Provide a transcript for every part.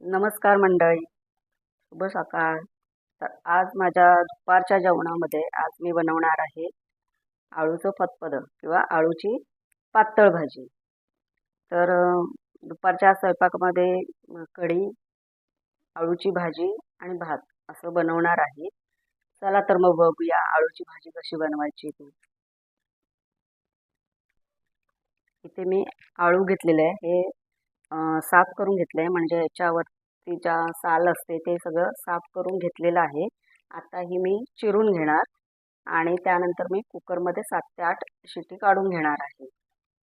नमस्कार मंडळी. शुभ सकाळ. तर आज माझ्या दुपारच्या जेवणामध्ये आज मी बनवणार आहे आळूचं फतफदं किंवा आळूची पातळ भाजी. तर दुपारच्या स्वयंपाकामध्ये कढी आळूची भाजी आणि भात असं बनवणार आहे. चला तर मग बघूया आळूची भाजी कशी बनवायची ती. इथे मी आळू घेतलेले आहे. हे साफ करून घेतलं आहे म्हणजे याच्यावरती ज्या साल असते ते सगळं साफ करून घेतलेलं आहे. आता ही मी चिरून घेणार आणि त्यानंतर मी कुकरमध्ये सात ते आठ शिटी काढून घेणार आहे.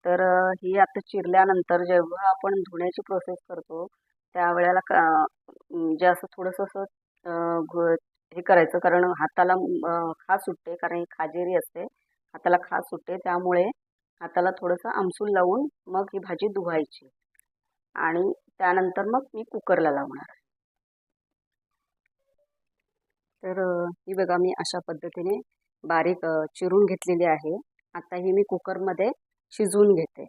तर ही आता चिरल्यानंतर जेव्हा आपण धुण्याची प्रोसेस करतो त्यावेळेला जे म्हणजे असं थोडंसं असं हे करायचं. कारण हाताला खा सुटते. कारण ही खाजेरी असते. हाताला खाज सुटते. त्यामुळे हाताला थोडंसं आमसूल लावून मग ही भाजी धुवायची. आणि त्यानंतर मग मी कुकरला लावणार. आहे तर ही बघा मी अशा पद्धतीने बारीक चिरून घेतलेली आहे. आता ही मी कुकरमध्ये शिजवून घेते.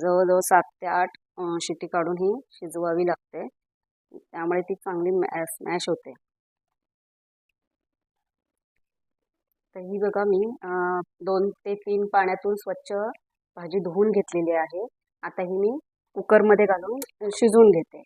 जवळजवळ सात ते आठ शिटी काढून ही शिजवावी लागते. त्यामुळे ती चांगली मॅ स्मॅश होते. तर ही बघा मी दोन ते तीन पाण्यातून स्वच्छ भाजी धुवून घेतलेली आहे. आता ही मी कुकरमध्ये घालून शिजवून घेते.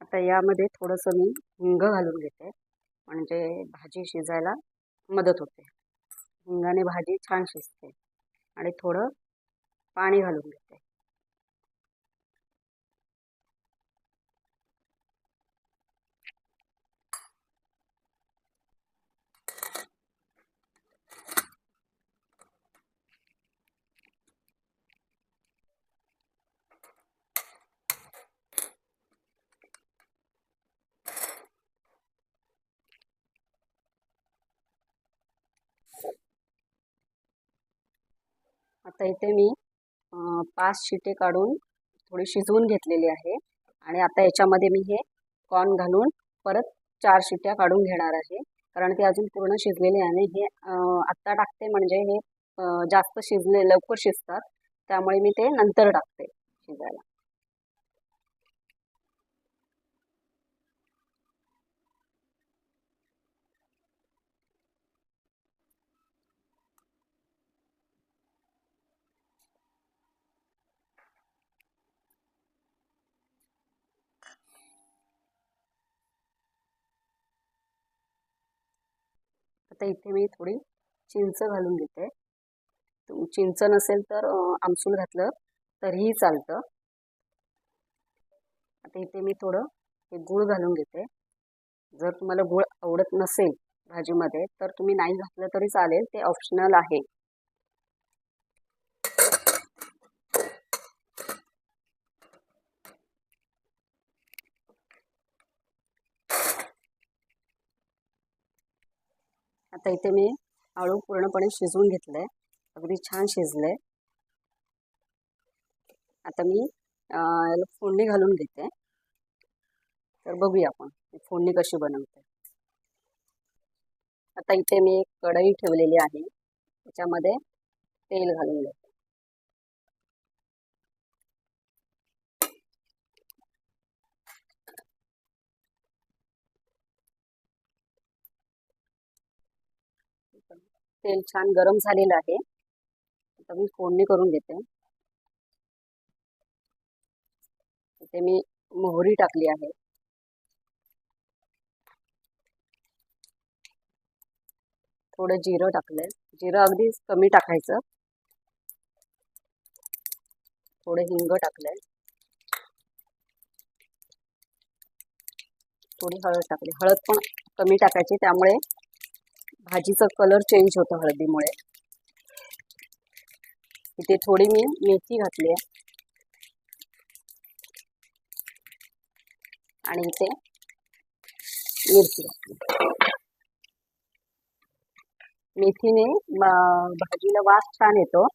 आता यामध्ये थोडंसं मी हिंग घालून घेते. म्हणजे भाजी शिजायला मदत होते. हिंगाने भाजी छान शिजते. आणि थोडं पाणी घालून घेते. आता इथे मी. पाच शिटे काढून थोडी शिजवून घेतलेली आहे. आणि आता याच्यामध्ये मी हे कॉर्न घालून परत चार शिट्या काढून घेणार आहे. कारण ते अजून पूर्ण शिजलेले आहे आणि हे आत्ता टाकते म्हणजे हे जास्त शिजले लवकर शिजतात. त्यामुळे मी ते नंतर टाकते शिजायला. आता इथे मी थोडी चिंच घालून घेते. चिंच नसेल तर आमसूल घातलं तरीही चालतं. आता इथे मी थोडं हे गूळ घालून घेते. जर तुम्हाला गूळ आवडत नसेल भाजीमध्ये तर तुम्ही नाही घातलं तरी चालेल ते ऑप्शनल आहे. आता इथे मी आळू पूर्णपणे शिजवून घेतलं आहे अगदी छान शिजलंय. आता मी याला फोडणी घालून घेते तर बघूया आपण फोडणी कशी बनवते. आता इथे मी एक कढई ठेवलेली आहे. त्याच्यामध्ये तेल घालून घेते तेल छान गरम झालेलं आहे. आता मी फोडणी करून घेते. इथे मी मोहरी टाकली आहे. थोडं जिरं टाकलंय. जिरं अगदी कमी टाकायचं. थोडं हिंग टाकलंय. थोडी हळद टाकली. हळद पण कमी टाकायची त्यामुळे भाजीचा कलर चेंज होतो हळदीमुळे. इथे थोडी मी मेथी घातली आहे. आणि इथे मिरची मेथीने भाजीला वास छान येतो.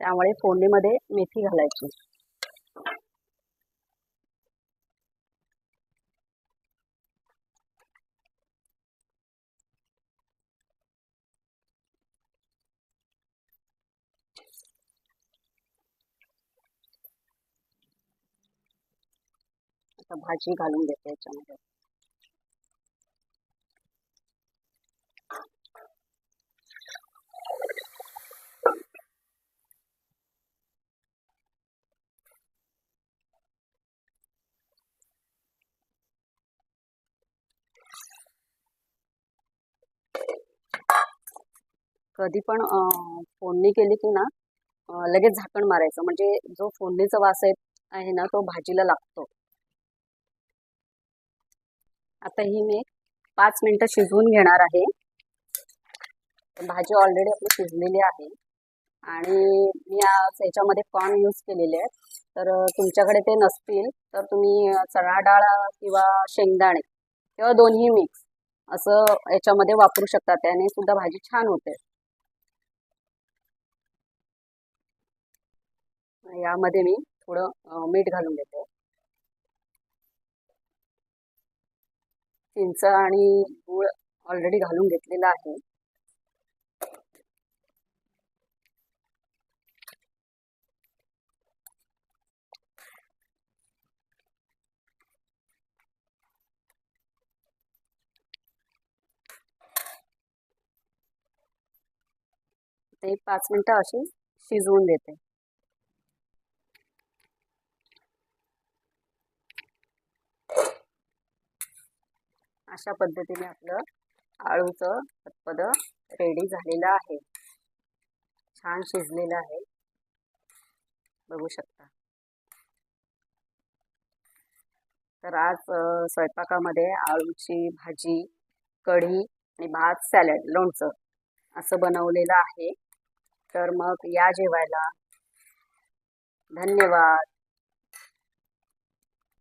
त्यामुळे फोडणीमध्ये मेथी घालायची. आता भाजी घालून घेते याच्यामध्ये. कधी पण अं, फोडणी केली की ना लगेच झाकण मारायचं. म्हणजे जो फोडणीचा वास आहे ना तो भाजीला लागतो. आता ही मी पाच मिनटं शिजवून घेणार आहे. भाजी ऑलरेडी आपली शिजलेली आहे. आणि मी आज याच्यामध्ये कॉर्न यूज केलेले आहेत. तर तुमच्याकडे ते नसतील तर तुम्ही चणा डाळ किंवा शेंगदाणे किंवा दोन्ही मिक्स असं याच्यामध्ये वापरू शकता. त्याने सुद्धा भाजी छान होते. यामध्ये मी थोडं मीठ घालून देते. चिंच आणि गूळ ऑलरेडी घालून घेतलेला आहे. ते पाच मिनटं अशी शिजवून देते. अशा पद्धतीने आपलं आळूचं पद रेडी झालेलं आहे. छान शिजलेलं आहे. बघू शकता. तर आज स्वयंपाकामध्ये आळूची भाजी कढी आणि भात सॅलड लोणचं असं बनवलेलं आहे. तर मग या जेवायला धन्यवाद.